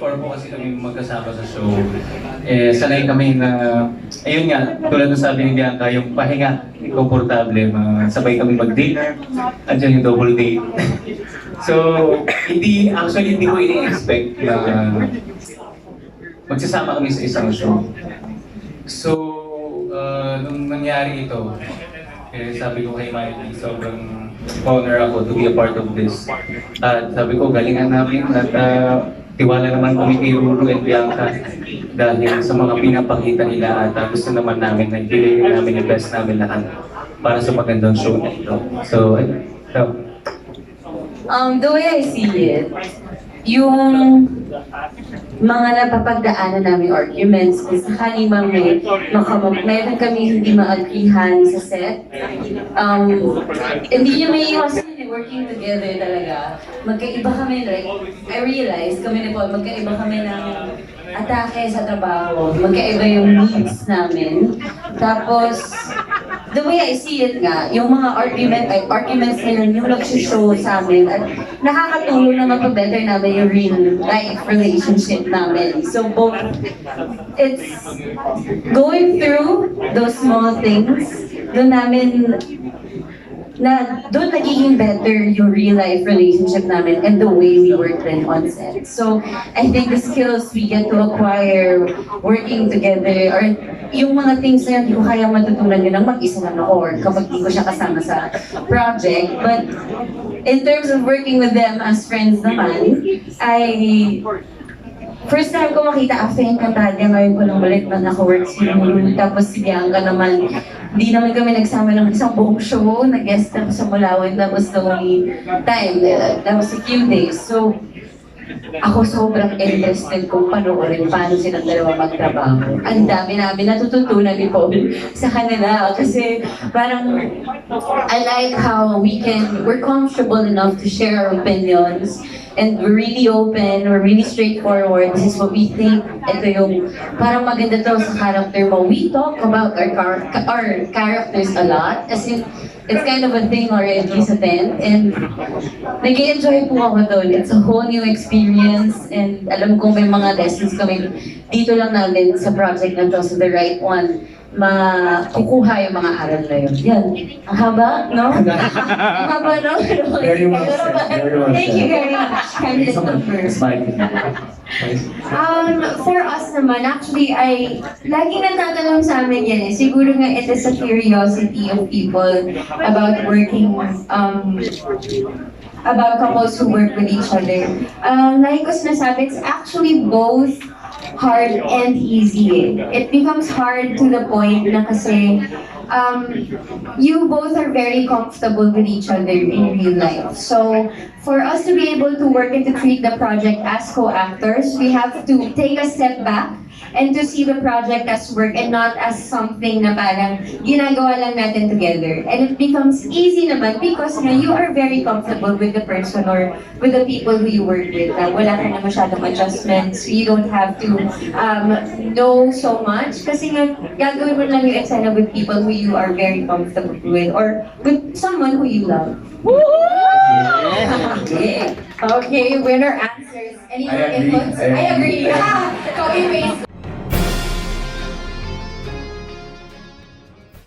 Before po kasi kami magkasama sa show, eh, sanay kami na, ayun nga, tulad ng sabi ni Bianca, yung pahinga, komportable, mga sabay kami mag-dinner, andyan yung double date. so, hindi, actually, hindi ko ini-expect na magsasama kami sa isang show. So, uh, nung nangyari ito, eh, sabi ko kay Mikey, sobrang honor ako to be a part of this. At sabi ko, galingan namin at uh, tiwala naman kami kay Ruru and Bianca dahil sa mga pinapakita nila at uh, gusto naman namin na ibigay namin yung best namin lahat para sa magandang show na ito. So, so Um, the way I see it, yung mga napapagdaanan namin arguments, kung sakali mang may, makam- meron kami hindi maagrihan sa set, um, hindi nyo may iwasan working together talaga. Magkaiba kami, like, I realized kami ni Paul, magkaiba kami ng atake sa trabaho, magkaiba yung needs namin. Tapos, the way I see it nga, yung mga argument, ay, arguments yun, yung nag-show sa amin, at nakakatulong na mapabetter namin yung real life relationship namin. So both, it's going through those small things, doon namin na doon nagiging better yung real life relationship namin and the way we work then on set. So, I think the skills we get to acquire working together or yung mga things na hindi ko kaya matutunan yun ng mag-isa lang ako or kapag di ko siya kasama sa project. But in terms of working with them as friends naman, I First time ko makita after yung Cantadia, ngayon ko lang ulit na naka-work si Lulu. Tapos si Bianca naman, hindi naman kami nagsama ng isang buong show. Nag-guest ako sa Mulawin. That was the only time. That was a few days. So, ako sobrang interested kung panoorin paano silang dalawa magtrabaho. Ang dami namin natututunan ni Paul sa kanila kasi parang I like how we can, we're comfortable enough to share our opinions and we're really open, we're really straightforward. This is what we think. Ito yung parang maganda to sa character mo. We talk about our, car- our characters a lot as in it's kind of a thing already sa tent. And nag enjoy po ako doon. It's a whole new experience. And alam kong may mga lessons kami dito lang namin sa project na to, so the right one, makukuha yung mga aral na yun. Yan. Ang haba, no? Ang haba, no? Very well said, very well Thank you said. very much. Kindness of first. Mikey. Um, for us naman, actually, ay, laging natatanong sa amin yan eh. Siguro nga it is a curiosity of people about working, um, about couples who work with each other. Um, like ko sinasabi, it's actually both hard and easy. It becomes hard to the point na kasi um, you both are very comfortable with each other in real life. So, for us to be able to work and to treat the project as co-actors, we have to take a step back and to see the project as work and not as something na parang ginagawa lang natin together. And it becomes easy naman because na you are very comfortable with the person or with the people who you work with. Na wala ka na masyadong adjustments. You don't have to um, know so much kasi nga gagawin mo lang yung eksena with people who you are very comfortable with or with someone who you love. Okay. Okay, winner answers. Any more inputs? I I agree. Copy paste.